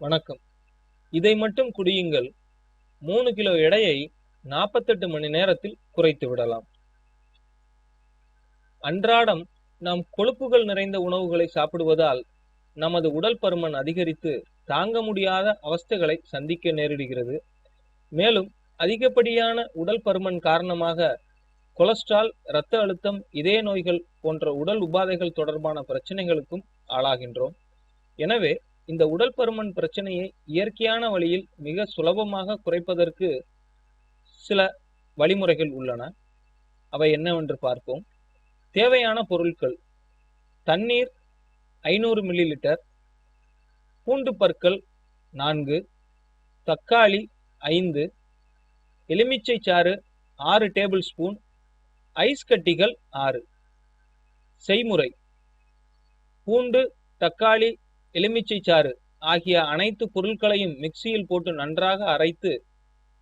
வணக்கம். இதை மட்டும் குடியுங்கள். மூணு கிலோ எடையை நாற்பத்தெட்டு மணி நேரத்தில் குறைத்து விடலாம். அன்றாடம் நாம் கொழுப்புகள் நிறைந்த உணவுகளை சாப்பிடுவதால் நமது உடல் பருமன் அதிகரித்து தாங்க முடியாத அவஸ்தைகளை சந்திக்க நேரிடுகிறது. மேலும் அதிகப்படியான உடல் பருமன் காரணமாக கொலஸ்ட்ரால் இரத்த அழுத்தம் இதய நோய்கள் போன்ற உடல் உபாதைகள் தொடர்பான பிரச்சனைகளுக்கும் ஆளாகின்றோம். எனவே இந்த உடல் பருமன் பிரச்சனையை இயற்கையான வழியில் மிக சுலபமாக குறைப்பதற்கு சில வழிமுறைகள் உள்ளன. அவை என்னவென்று பார்ப்போம். தேவையான பொருட்கள் தண்ணீர் ஐநூறு மில்லி லிட்டர் பூண்டு பற்கள் நான்கு தக்காளி ஐந்து எலுமிச்சை சாறு ஆறு டேபிள் ஸ்பூன் ஐஸ் கட்டிகள் ஆறு. செய்முறை. பூண்டு தக்காளி எலுமிச்சை சாறு ஆகிய அனைத்து பொருட்களையும் மிக்சியில் போட்டு நன்றாக அரைத்து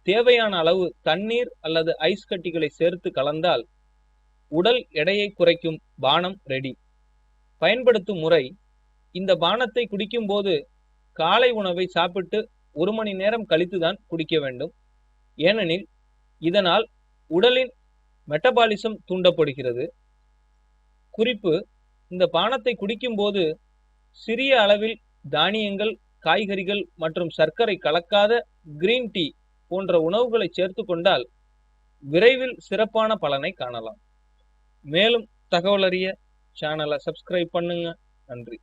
தேவையான அளவு தண்ணீர் அல்லது ஐஸ் கட்டிகளை சேர்த்து கலந்தால் உடல் எடையை குறைக்கும் பானம் ரெடி பயன்படுத்தும் முறை இந்த பானத்தை குடிக்கும்போது காலை உணவை சாப்பிட்டு ஒரு மணி நேரம் கழித்துதான் குடிக்க வேண்டும். ஏனெனில் இதனால் உடலின் மெட்டபாலிசம் தூண்டப்படுகிறது. குறிப்பு இந்த பானத்தை குடிக்கும்போது சிறிய அளவில் தானியங்கள் காய்கறிகள் மற்றும் சர்க்கரை கலக்காத கிரீன் டீ போன்ற உணவுகளை சேர்த்து கொண்டால் விரைவில் சிறப்பான பலனை காணலாம். மேலும் தகவல் அறிய சேனலை சப்ஸ்கிரைப் பண்ணுங்க. நன்றி.